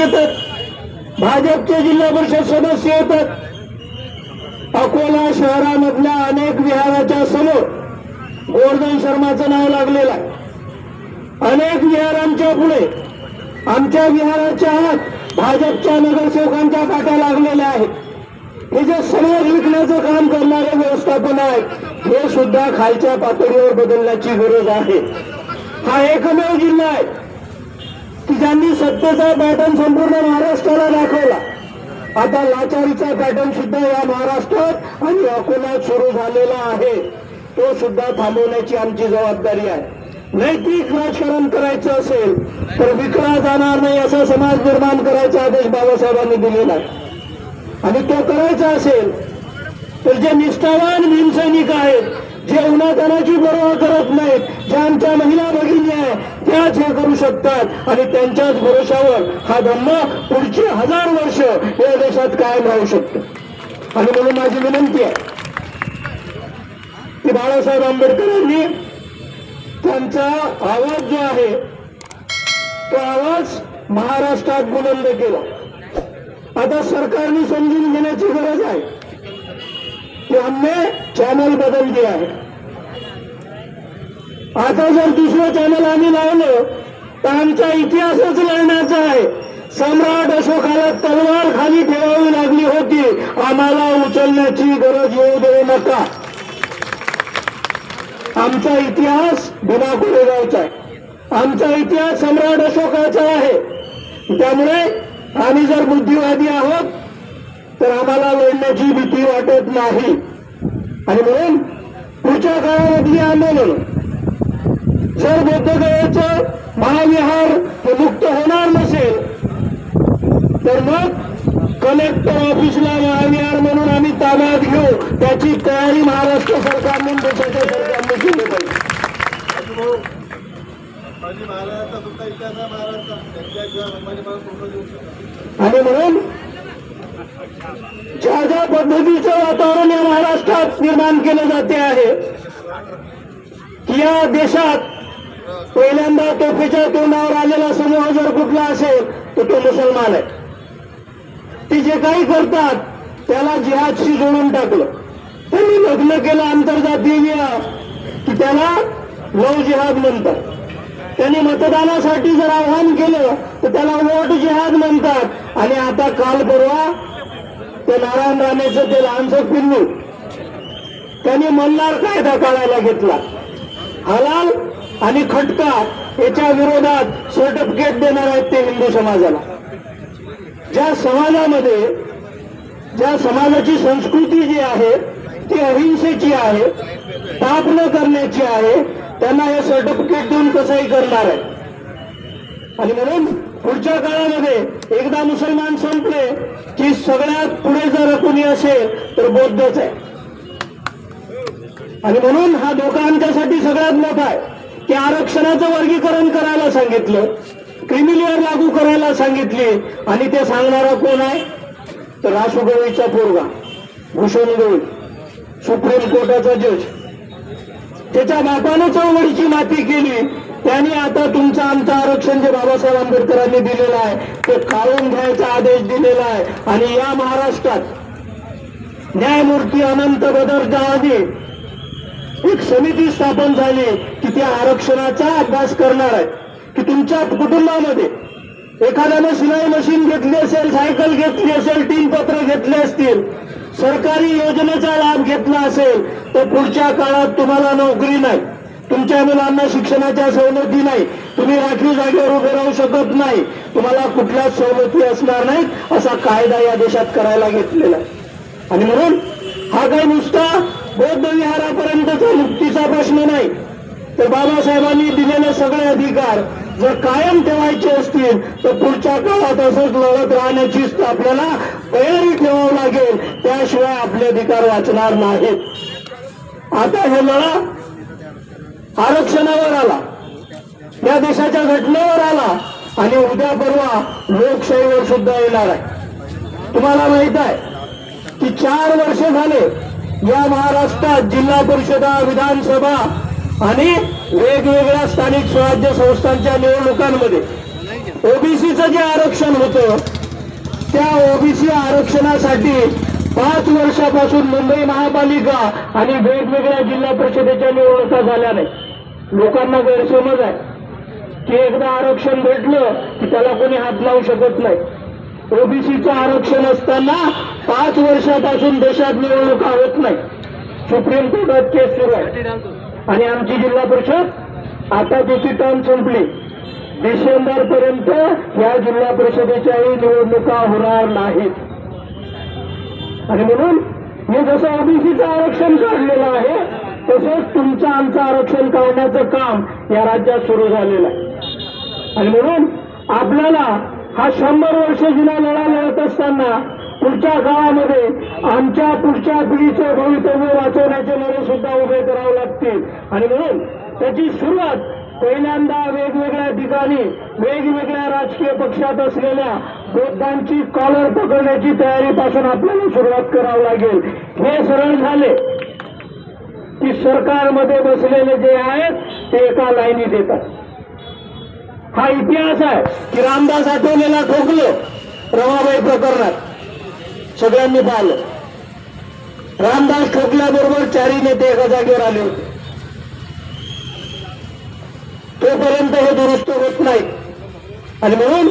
येतात भाजपचे जिल्हा परिषद सदस्य येतात अकोला शहरामधल्या अनेक विहाराच्या समोर गोवर्धन शर्माचं नाव लागलेलं आहे. अनेक विहारांच्या पुढे आमच्या विहाराच्या आत भाजपच्या नगरसेवकांच्या काट्या लागलेल्या आहेत. हे जे समोर विकण्याचं काम करणारे व्यवस्थापन आहे हे सुद्धा खालच्या पातळीवर बदलण्याची गरज आहे. हा एकमेव जिल्हा आहे. की ज्यांनी सत्तेचा पॅटर्न संपूर्ण महाराष्ट्राला दाखवला. आता लाचारीचा पॅटर्न सुद्धा या महाराष्ट्रात आणि अकोल्यात सुरू झालेला आहे. तो सुद्धा थांबवण्याची आमची जबाबदारी आहे. नैतिक राजकारण करायचं असेल तर विकला जाणार नाही असा समाज निर्माण करायचा आदेश बाबासाहेबांनी दिलेला आहे. आणि तो करायचा असेल तर जे निष्ठावान भीमसैनिक आहेत जे उन्हातानाची बरोबर करत नाहीत. ज्या आमच्या महिला भगिनी आहे त्याच हे करू शकतात. आणि त्यांच्याच भरोशावर हा धम्म पुढची हजार वर्ष या देशात कायम राहू शकतो. आणि म्हणून माझी विनंती आहे की बाळासाहेब आंबेडकरांनी त्यांचा आवाज जो आहे तो आवाज महाराष्ट्रात बुलंद केला. आता सरकारने समजून घेण्याची गरज आहे. की हमने चैनल बदल दिया है आता जर दुसरं चॅनल आम्ही लावलं तर आमचा इतिहासच लढण्याचा आहे. सम्राट अशोकाला तलवार खाली ठेवावी लागली होती. आम्हाला उचलण्याची गरज येऊ देऊ नका. आमचा इतिहास भीमा कोरेगावचा आहे. आमचा इतिहास सम्राट अशोकाचा आहे. त्यामुळे आम्ही जर बुद्धिवादी आहोत तर आम्हाला लढण्याची भीती वाटत नाही. आणि म्हणून पुढच्या काळामध्ये आंदोलन जर बौद्धगयाचं महाविहार हे मुक्त होणार नसेल तर मग कलेक्टर ऑफिसला महाविहार म्हणून आम्ही ताब्यात घेऊ त्याची तयारी महाराष्ट्र सरकारने देशाच्या सरकारने केली पाहिजे. आणि म्हणून ज्या ज्या पद्धतीचं वातावरण या महाराष्ट्रात निर्माण केलं जाते आहे या देशात पहिल्यांदा तोफेच्या तोंडावर आलेला समूह जर कुठला असेल तर तो मुसलमान आहे. ते जे काही करतात त्याला जिहादशी जोडून टाकलं. त्यांनी लग्न केलं आंतरजातीय की त्याला लव जिहाद म्हणतात. त्यांनी मतदानासाठी जर आव्हान केलं तर त्याला वोट जिहाद म्हणतात. आणि आता काल परवा ते नारायण राणेचं ते लहानसं पिल्लू. त्यांनी मल्हार कायदा काढायला घेतला. हलाल आणि खटका याच्या विरोधात सर्टिफिकेट देणार आहेत ते हिंदू समाजाला. ज्या समाजामध्ये ज्या समाजाची संस्कृती जी आहे ती अहिंसेची आहे पाप न करण्याची आहे त्यांना हे सर्टिफिकेट देऊन कसंही करणार आहे आणि म्हणून पुढच्या काळामध्ये एकदा मुसलमान संपले की सगळ्यात पुढे जर कुणी असेल तर बौद्धच आहे. आणि म्हणून हा धोका आमच्यासाठी सगळ्यात मोठा आहे. की आरक्षणाचं वर्गीकरण करायला सांगितलं क्रिमिलियर लागू करायला सांगितली आणि ते सांगणारा कोण आहे? तर राशुगवळीचा पोरगा भूषण गवळी सुप्रीम कोर्टाचा जज. त्याच्या बापानं चळवळीची माती केली त्यांनी आता तुमचं आमचं आरक्षण जे बाबासाहेब आंबेडकरांनी दिलेलं आहे ते काढून घ्यायचा आदेश दिलेला आहे. आणि या महाराष्ट्रात न्यायमूर्ती अनंत बदरच्या आधी एक समिती स्थापन झाली की त्या आरक्षणाचा अभ्यास करणार आहे. की तुमच्या कुटुंबामध्ये एखाद्यानं शिलाई मशीन घेतली असेल सायकल घेतली असेल तीन पत्र घेतले असतील सरकारी योजनेचा लाभ घेतला असेल तर पुढच्या काळात तुम्हाला नोकरी नाही. तुमच्या मुलांना शिक्षणाच्या सवलती नाही. तुम्ही राखीव जागेवर उभे राहू शकत नाही. तुम्हाला कुठल्याच सवलती असणार नाहीत असा कायदा या देशात करायला घेतलेला आहे. आणि म्हणून हा काही नुसता बौद्ध विहारापर्यंतचा मुक्तीचा प्रश्न नाही. तर बाबासाहेबांनी दिलेले सगळे अधिकार जर कायम ठेवायचे असतील तर पुढच्या काळात असंच लढत राहण्याचीच आपल्याला तयारी ठेवावं लागेल. त्याशिवाय आपले अधिकार वाचणार नाहीत. आता हे लढा आरक्षणावर आला. या देशाच्या घटनेवर आला आणि उद्या परवा लोकशाहीवर सुद्धा येणार आहे. तुम्हाला माहीत आहे की चार वर्ष झाले या महाराष्ट्रात जिल्हा परिषदा विधानसभा आणि वेगवेगळ्या स्थानिक स्वराज्य संस्थांच्या निवडणुकांमध्ये ओबीसीचं जे आरक्षण होतं त्या ओबीसी आरक्षणासाठी पाच वर्षापासून मुंबई महापालिका आणि वेगवेगळ्या जिल्हा परिषदेच्या निवडणुका झाल्या नाही लोकांना गैरसमज आहे. की एकदा आरक्षण भेटलं की त्याला कोणी हात लावू शकत नाही. ओबीसीचं आरक्षण असताना पाच वर्षापासून देशात निवडणुका होत नाही. सुप्रीम कोर्टात केस सुरू आहे. आणि आमची जिल्हा परिषद आता त्याची टर्म संपली. डिसेंबर पर्यंत या जिल्हा परिषदेच्याही निवडणुका होणार नाहीत. आणि म्हणून मी जसं ओबीसीचं आरक्षण काढलेलं आहे तसंच तुमचं आमचं आरक्षण काढण्याचं काम या राज्यात सुरू झालेलं आहे. आणि म्हणून आपल्याला हा शंभर वर्ष जुना लढा लढत असताना पुढच्या काळामध्ये आमच्या पुढच्या पिढीचं भवितव्य वाचवण्याचे लढे सुद्धा उभे करावे लागतील. आणि म्हणून त्याची सुरुवात पहिल्यांदा वेगवेगळ्या ठिकाणी वेगवेगळ्या राजकीय पक्षात असलेल्या वृद्धांची कॉलर पकडण्याची तयारीपासून आपल्याला सुरुवात करावी लागेल. हे सरळ झाले. की सरकारमध्ये बसलेले जे आहेत ते एका लाईनीत येतात. हा इतिहास आहे की रामदास आठवलेला ठोकलं रमाबाई प्रकरणात. सगळ्यांनी पाहिलं. रामदास ठोकल्याबरोबर चारी नेते एका जागेवर आले होते. तोपर्यंत हे दुरुस्त होत नाही आणि म्हणून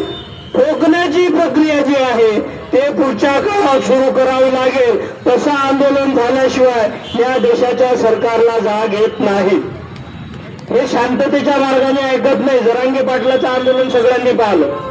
ठोकण्याची प्रक्रिया जी आहे ते पुढच्या काळात सुरू करावी लागेल. तसं आंदोलन झाल्याशिवाय या देशाच्या सरकारला जाग येत नाही. हे शांततेच्या मार्गाने ऐकत नाही. जरांगे पाटलाचं आंदोलन सगळ्यांनी पाहिलं.